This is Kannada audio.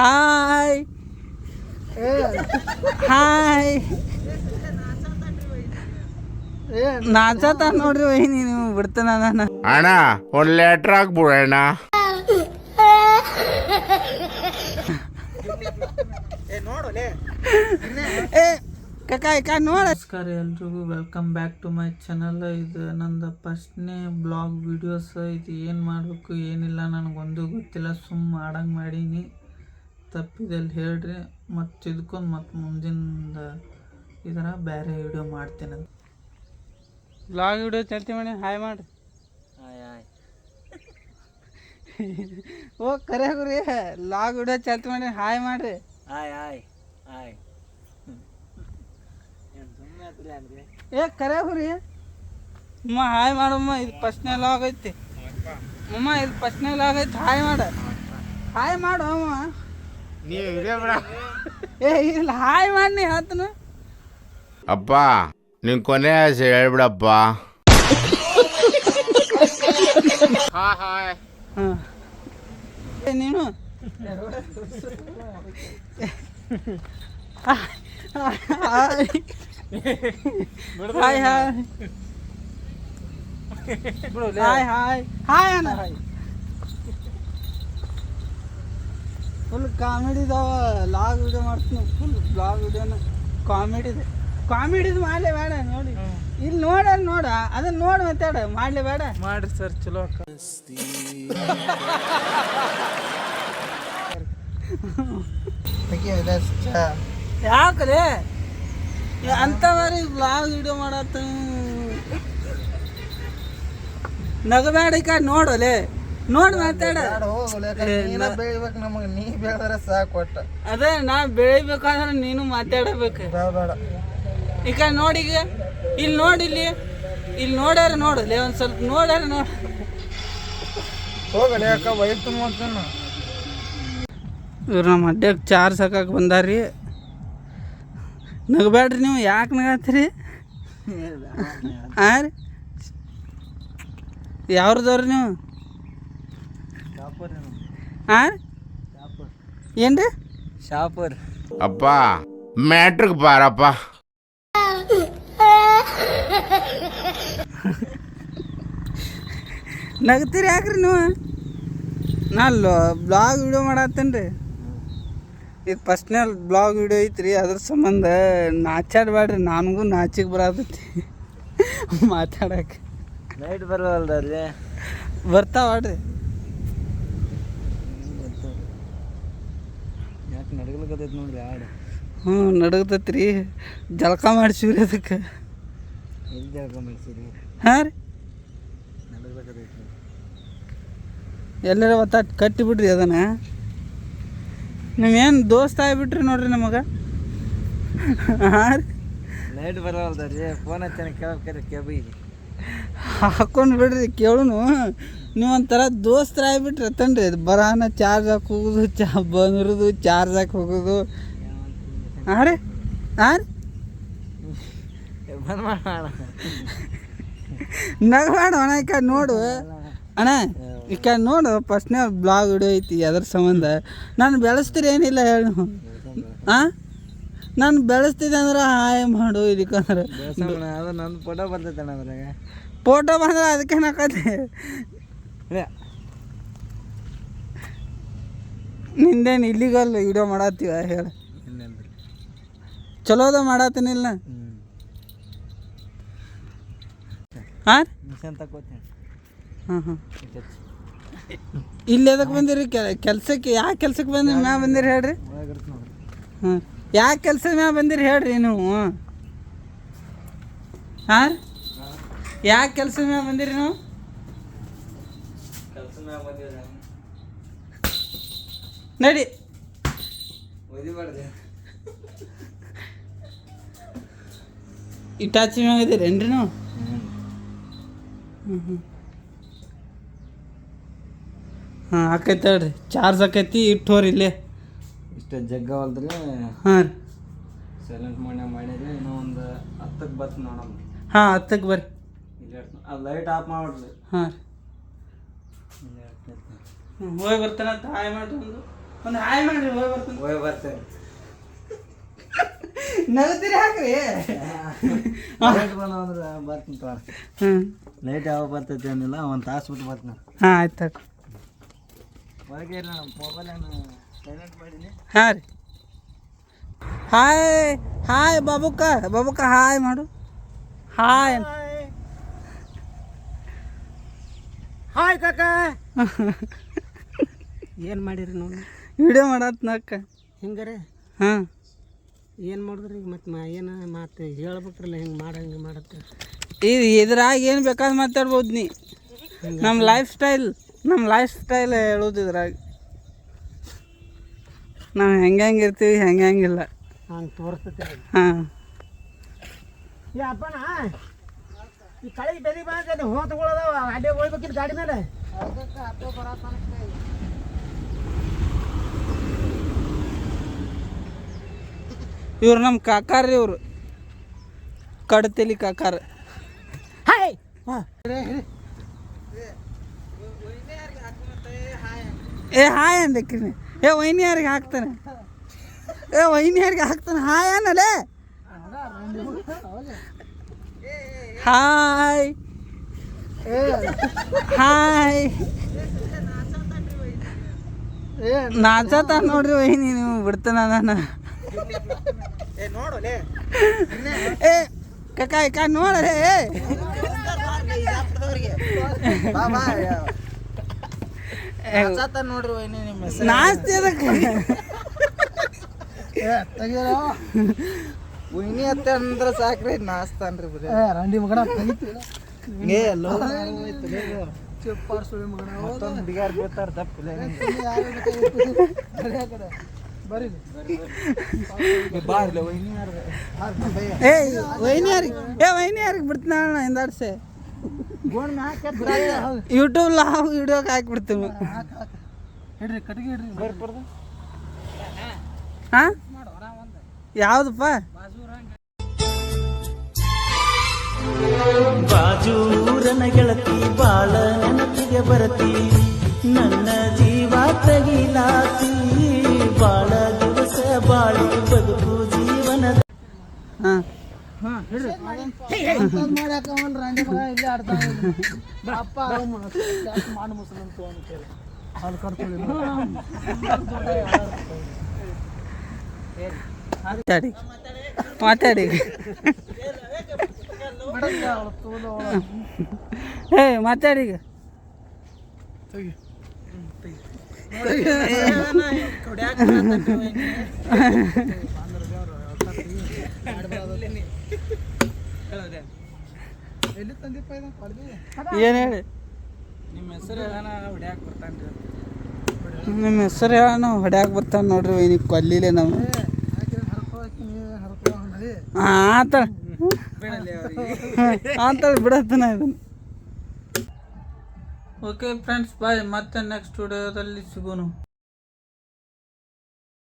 ಹಾಯ್ ಹಾಯ್ ನಾಚತ ನೋಡ್ರಿ ವೈನಿ ನೀವು ಬಿಡ್ತಾನ ನಾನು. ಅಣ್ಣ ಒಂದು ಲೆಟ್ರ್ ಹಾಕ್ಬಿಡಣ್ಣ ಏ ನಮಸ್ಕಾರ ಎಲ್ರಿಗೂ welcome back to my channel ಇದು ನಂದು ಫಸ್ಟ್ನೇ ಬ್ಲಾಗ್ ವಿಡಿಯೋಸ್ ಇದು ಏನು ಮಾಡಬೇಕು ಏನಿಲ್ಲ ನನಗೊಂದು ಗೊತ್ತಿಲ್ಲ ಸುಮ್ಮ ಮಾಡಂಗೆ ಮಾಡೀನಿ. ತಪ್ಪಿದಲ್ಲಿ ಹೇಳ್ರಿ ಮತ್ತು ತಿದ್ಕೊಂಡು ಮತ್ತು ಮುಂದಿನ ಇದರ ಬೇರೆ ವಿಡಿಯೋ ಮಾಡ್ತೇನೆ. ಬ್ಲಾಗ್ ವಿಡಿಯೋ ಚಲ್ತಿ ಮಾಡಿ ಹಾಯ್ ಮಾಡಿ ಓ ಕರೆ ಗುರಿ ಲಾಗ್ ವಿಡಿಯೋ ಚಲ್ತಿ ಮಾಡಿ ಹಾಯ್ ಮಾಡ್ರಿ. Hi hi hi. ಏ ಕರೆ ಹುರಿ ಅಮ್ಮ ಹಾಯ್ ಮಾಡಮ್ಮ ಇದು ಫಸ್ಟ್ನೇ ಲಾಗ್ ಐತಿ. ಅಮ್ಮ ಇದು ಫಸ್ಟ್ನೇ ಲಾಗ್ ಐತಿ ಹಾಯ್ ಮಾಡ. ಹಾಯ್ ಮಾಡು ಅಮ್ಮ. ನೀವು ಇದೇ ಬಿಡ. ಏ ಇಲ್ಲ ಹಾಯ್ ಮಾಡಿ ಹೇಳ್ತಾನ ಅಪ್ಪ ನಿನ್ ಕೊನೆ ಆಸೆ ಹೇಳ್ಬಿಡಪ್ಪ. ಹಾಂ ಏ ನೀನು? Hi hi. Hi hi. Hi ಅಣ್ಣ. ಹಾಯ್. ಫುಲ್ ಕಾಮಿಡಿ ಇದಾವ ಲಾಗ್ ವಿಡಿಯೋ ಮಾಡ್ತೀನಿ ಫುಲ್ ಬ್ಲಾಗ್ ವಿಡಿಯೋನ ಕಾಮಿಡಿ ಇದೆ ಕಾಮಿಡಿದು ಮಾಡಲೇ ಬೇಡ ನೋಡಿ. ಇಲ್ಲಿ ನೋಡ ನೋಡ. ಅದನ್ನ ನೋಡಿ ಮಾತಾಡ ಮಾಡ್ಲೇ ಬೇಡ. ಮಾಡ್ರಿ ಸರ್ ಚಲೋ ಅಕ್ಕ ಯಾಕಲೆ ಅಂತವರಿ ಬ್ಲಾಗ್ ವಿಡಿಯೋ ಮಾಡತ್ತ ನಗಬೇಡ ಈಗ ನೋಡಲೆ. ನೋಡಿ ಮಾತಾಡ. ಬೆಳಿಬೇಕು ನಮಗೆ ನೀ ಬೆಳೆದ್ರೆ ಸಾಕು ಒಟ್ಟ. ಅದೇ ನಾ ಬೆಳಿಬೇಕಂದ್ರೆ ನೀನು ಮಾತಾಡಬೇಕು. ಬೇಡ ಈಗ ನೋಡಿ ಈಗ. ಇಲ್ಲಿ ನೋಡಿ ಇಲ್ಲಿ. ಇಲ್ಲಿ ನೋಡ್ಯಾರ ಲೇ ಒಂದು ಸ್ವಲ್ಪ ನೋಡ್ಯಾರ ನೋಡ. ಹೋಗಲಿ ಅಕ್ಕ ವೈಟ್ ತುಂಬ ಇವ್ರು ನಮ್ಮ ಅಡ್ಡಕ್ಕೆ ಚಾರ್ಜ್ ಹಾಕಕ್ಕೆ ಬಂದಾರಿ. ನಗಬೇಡ್ರಿ ನೀವು ಯಾಕೆ ನಗಾತ್ರಿ? ಹಾಂ ರೀ? ಯಾವ್ರದವ್ರಿ ನೀವು? ಹಾಂ ರೀ ಏನು ರೀ ಶಾಪರ್ ಅಪ್ಪ ಮ್ಯಾಟ್ರಿಗೆ ಬಾರಪ್ಪ. ನಗ್ತೀರಿ ಯಾಕ್ರಿ ನೀವು? ನಾ ಬ್ಲಾಗ್ ವಿಡಿಯೋ ಮಾಡತ್ತೇನ್ರಿ. ಇದು ಪರ್ಸ್ನಲ್ ಬ್ಲಾಗ್ ವಿಡಿಯೋ ಐತ್ರಿ ಅದ್ರ ಸಂಬಂಧ ನಾಚಾಡ್ಬೇಡ್ರಿ ನನಗೂ ನಾಚಿಗೆ ಬರತೈತಿ. ಮಾತಾಡಕ್ಕೆ. ಲೈಟ್ ಬರವಲ್ದ್ರಿ ಬರ್ತಾವಾಡ್ರಿ ಯಾಕೆ ನೋಡಿ ನೋಡ್ರಿ ಹಾಡು ಹ್ಞೂ ನಡಗತೈತ್ರಿ. ಜಳಕ ಮಾಡಿಸಿವ್ರಿ ಅದಕ್ಕೆ. ಎಲ್ಲಿ ಜಳಕ ಮಾಡಿಸಿರಿ? ಹಾಂ ರೀ. ನಡಗಲಕತ್ತೈತಿ ಎಲ್ಲರ ಒತ್ತಾಟ ಕಟ್ಟಿ ಬಿಡ್ರಿ ಅದನ್ನ. ನೀವೇನು ದೋಸ್ತ ಆಗ್ಬಿಟ್ರಿ ನೋಡ್ರಿ ನಮಗೆ. ಹಾಂ ರೀ. ಲೈಟ್ ಬರವಲ್ದ್ರಿ. ಫೋನ್ ಹಚ್ಚಿ ಕೇಳಬೇಕಾದ್ರೆ ಕೇಬಿ ಹಾಕೊಂಡು ಬಿಡ್ರಿ ಕೇಳುನು. ನೀವು ಒಂಥರ ದೋಸ್ತರ ಆಗ್ಬಿಟ್ರಿ ತನ್ರಿ ಅದು ಬರಾನ ಚಾರ್ಜ್ ಹಾಕಿ ಹೋಗೋದು ಚಾ ಬಂದಿರೋದು ಚಾರ್ಜ್ ಹಾಕಿ ಹೋಗೋದು. ಹಾಂ ರೀ ಹಾಂ ನಗಬೇಡ ಅಣ್ಣ ಈಕ ನೋಡು. ಅಣ್ಣ ಈಕ ನೋಡು ಫಸ್ಟ್ನೇ ಬ್ಲಾಗ್ ವಿಡಿಯೋ ಐತಿ ಅದ್ರ ಸಂಬಂಧ. ನಾನು ಬೆಳೆಸ್ತೀರಿ ಏನಿಲ್ಲ ಹೇಳು. ಹಾಂ ನಾನು ಬೆಳೆಸ್ತಿದ್ದೆ ಅಂದ್ರೆ ಹಾಯ್ ಮಾಡು ಇದಕ್ಕಂದ್ರೆ ನನ್ನ ಫೋಟೋ ಬರ್ತೈತೆ ಅಣ್ಣ ಅದ್ರಾಗ. ಫೋಟೋ ಬಂದ್ರೆ ಇಲ್ಲ ನಿಂದೇನು ಇಲ್ಲಿಗಲ್ ವಿಡಿಯೋ ಮಾಡತ್ತೀವ ಹೇಳಿ. ಚಲೋದ ಮಾಡತ್ತೀನಿಲ್ಲ ಹಾಂ? ಹಾಂ ಹಾಂ ಇಲ್ಲಿ ಎದಕ್ಕೆ ಬಂದಿರಿ? ಕೆಲ್ಸಕ್ಕೆ ಯಾವ ಕೆಲ್ಸಕ್ಕೆ ಬಂದ್ರಿ? ಮ್ಯಾ ಬಂದಿರಿ ಹೇಳ್ರಿ. ಹ್ಞೂ ಹಾಂ ಯಾವ ಕೆಲ್ಸದ ಮ್ಯಾ ಬಂದಿರಿ ಹೇಳ್ರಿ ನೀವು? ಹಾಂ? ಯಾವ ಕೆಲಸ ಮ್ಯಾಗ ಬಂದಿರಿ ನಾವು? ಕೆಲಸ ಮ್ಯಾಗ ಬಂದಿರ ನಡಿ. ಒದಿಬಾರ್ದು ಇಟಾಚಿ ಮ್ಯಾಗ ಇದೀರಿ ಏನ್ರಿ ನಾವು? ಹ್ಞೂ ಹಾಂ ಆಕೈತೆ ಹೇಳ್ರಿ. ಚಾರ್ಜ್ ಆಕೈತಿ ಇಟ್ಟೋರಿ ಇಲ್ಲೇ. ಇಷ್ಟ ಜಗ್ಗವಲ್ದ್ರಿ ಹಾಂ ರೀ. ಸೈಲೆಂಟ್ ಮಾಡಿ ಮಾಡಿದ್ರೆ ಇನ್ನೂ ಒಂದು ಹತ್ತಕ್ಕೆ ಬತ್ ನೋಡಮ್ಮ ಹಾಂ ಹತ್ತಕ್ಕೆ ಬರ್ರಿ. ಇಲ್ಲಿ ಅದು ಲೈಟ್ ಆಫ್ ಮಾಡ್ಬಿಡ್ರಿ ಹಾಂ ಇಲ್ಲಿ ಹೋಗಿ ಬರ್ತಾನಂತ ಹಾಯ್ ಮಾಡ್ರಿ ಒಂದು ಒಂದು ಹಾಯ್ ಮಾಡ್ರಿ ಹೋಗಿ ಬರ್ತೀನಿ. ಹೋಗಿ ಬರ್ತೇನೆ. ನಗತೀರಿ ಹಾಕ್ರಿ. ಲೈಟ್ ಬಂದ ಬರ್ತೀನಿ ಹ್ಞೂ ಲೈಟ್ ಯಾವಾಗ ಬರ್ತೈತಿ ಏನಿಲ್ಲ ಒಂದು ತಾಸು ಬಿಟ್ಟು ಬರ್ತೀನಿ. ಹಾಂ ಆಯ್ತು ಹೊರಗೆ ನಮ್ಮ ಮೊಬೈಲನ್ನು ಸೈಲೆಂಟ್ ಮಾಡೀನಿ. ಹಾಂ ರೀ. ಹಾಯ್ ಹಾಯ್ ಬಾಬುಕ್ಕ ಬಾಬುಕ್ಕ ಹಾಯ್ ಮಾಡು. ಹಾಯ್ ಅಂತ. ಹಾಯ್ ಕಾಕ. ಏನು ಮಾಡಿರಿ ನೋಡಿ. ವಿಡಿಯೋ ಮಾಡತ್ನಕ್ಕ ಹಿಂಗಾರೆ? ಹಾಂ. ಏನು ಮಾಡಿದ್ರಿ? ಈಗ ಮತ್ತೆ ಮಾ ಏನು ಮಾತು ಹೇಳ್ಬೇಕ್ರಲ್ಲ ಹಿಂಗೆ ಮಾಡಂಗೆ ಹಿಂಗೆ ಮಾಡತ್ತೆ ಇದು ಇದ್ರಾಗ ಏನು ಬೇಕಾದ್ರೆ ಮಾತಾಡ್ಬೋದು ನೀ? ನಮ್ಮ ಲೈಫ್ ಸ್ಟೈಲ್ ನಮ್ಮ ಲೈಫ್ ಸ್ಟೈಲ್ ಹೇಳೋದು ಇದ್ರಾಗ. ನಾವು ಹೆಂಗೆ ಹೆಂಗೆ ಇರ್ತೀವಿ ಹೆಂಗೆ ಹೆಂಗಿಲ್ಲ ಹಂಗೆ ತೋರಿಸ್ತೈತೆ ಹಾಂ. ಈ ಕಳೆ ಬೆಲಿ ಬಂದ ಹೋ ಅಲ್ಲೇ ಹೋಗ್ಬೇಕಿಲ್ಲ ಗಾಡಿ ಮೇಲೆ. ಇವ್ರು ನಮ್ಮ ಕಾಕಾರ ರೀ ಇವರು. ಕಡತೆಲಿ ಕಾಕಾರ. ಹಾಯ್! ಏ ಹಾಯ್ ಅಂದಕ್ರಿ ಏ ವೈನಿ ಯಾರಿಗೆ ಹಾಕ್ತಾನೆ. ಏ ವೈನಿ ಯಾರಿಗೆ ಹಾಕ್ತಾನೆ. ಹಾಯ್ ಅನ್ನಲೇ. ಹಾಯ್ ಹಾಯ್ ನಾಚತ ನೋಡ್ರಿ ವೈನಿ ನೀವು ಬಿಡ್ತಾನ ನಾನು ಏ ಕಕ್ಕ ಕಾ ನೋಡ್ರಿ ನೋಡ್ರಿ ವೈನಿ ನಿಮ್ಮ ನಾಚ್ತಿ ಅದಕ್ಕೆ. ತೆಗಿರೋ ಉಯ್ನಿ ಅತ್ತ ಅಂದ್ರೆ ಸಾಕ್ರಿ ನಾಸ್ತಾನ್ರಿ ಬರೀ ರಂಡಿ ಮಗನ ಏ ಲೋ ಮತ್ತೊಂದು ಹುಡುಗಿಯಾರು ಬೀಳ್ತಾರ ತಪ್ಪಿಲ್ಲ ಬಾರ್ಲೆ ವೈನಿ ಏ ಏ ಬಿಡ್ತಾನ ಹಿಂದಾಡ್ಸೆ? ಗೋಣ್ ಮ್ಯಾಕ್ ಯೂಟ್ಯೂಬ್ ಲಾವ್ ವಿಡಿಯೋಗೆ ಹಾಕ್ಬಿಡ್ತೀವಿ. ಹಿಡ್ರಿ ಕಟ್ಟಿಗೆ ಹಿಡ್ರಿ. ಹಾಂ ಯಾವುದಪ್ಪ ಬಾಜೂರನ ಗೆಳತಿ ಬಾಳ ನೆನಪಿಗೆ ಬರತಿ ನನ್ನ ಜೀವ ತಗಿಲಾತಿ ಬಾಳ ದಿವಸ ಬಾಳಿ ಬದುಕು ಜೀವನದ ಹಾಂ ಮಾಡ್ಯಾಕ ಒಂದು ರಂಡಿ ಮಗ ಇಲ್ಲೇ ಆಡ್ತಾನೆ ಅಪ್ಪ ಮಾತಾಡಿ. ಮಾತಾಡಿ. ಏ ಮಾತಾಡಿ ಏನು ಹೇಳಿ? ನಿಮ್ಮ ಹೆಸರು ಹೊಡ್ಯಾಕ ಬರ್ತಾನೆ ನಿಮ್ಮ ಹೆಸರು ಹೇಳೋಣ ಹೊಡ್ಯಾಕ ಬರ್ತಾನೆ ನೋಡ್ರಿ ಕೊಲ್ಲಿಲೆ ನಾವು. ಆತ ಆತ ಬಿಡತ್ತನ ಇದನ್ನು. ಓಕೆ ಫ್ರೆಂಡ್ಸ್ ಬಾಯ್ ಮತ್ತೆ ನೆಕ್ಸ್ಟ್ ವಿಡಿಯೋದಲ್ಲಿ ಸಿಗೋನು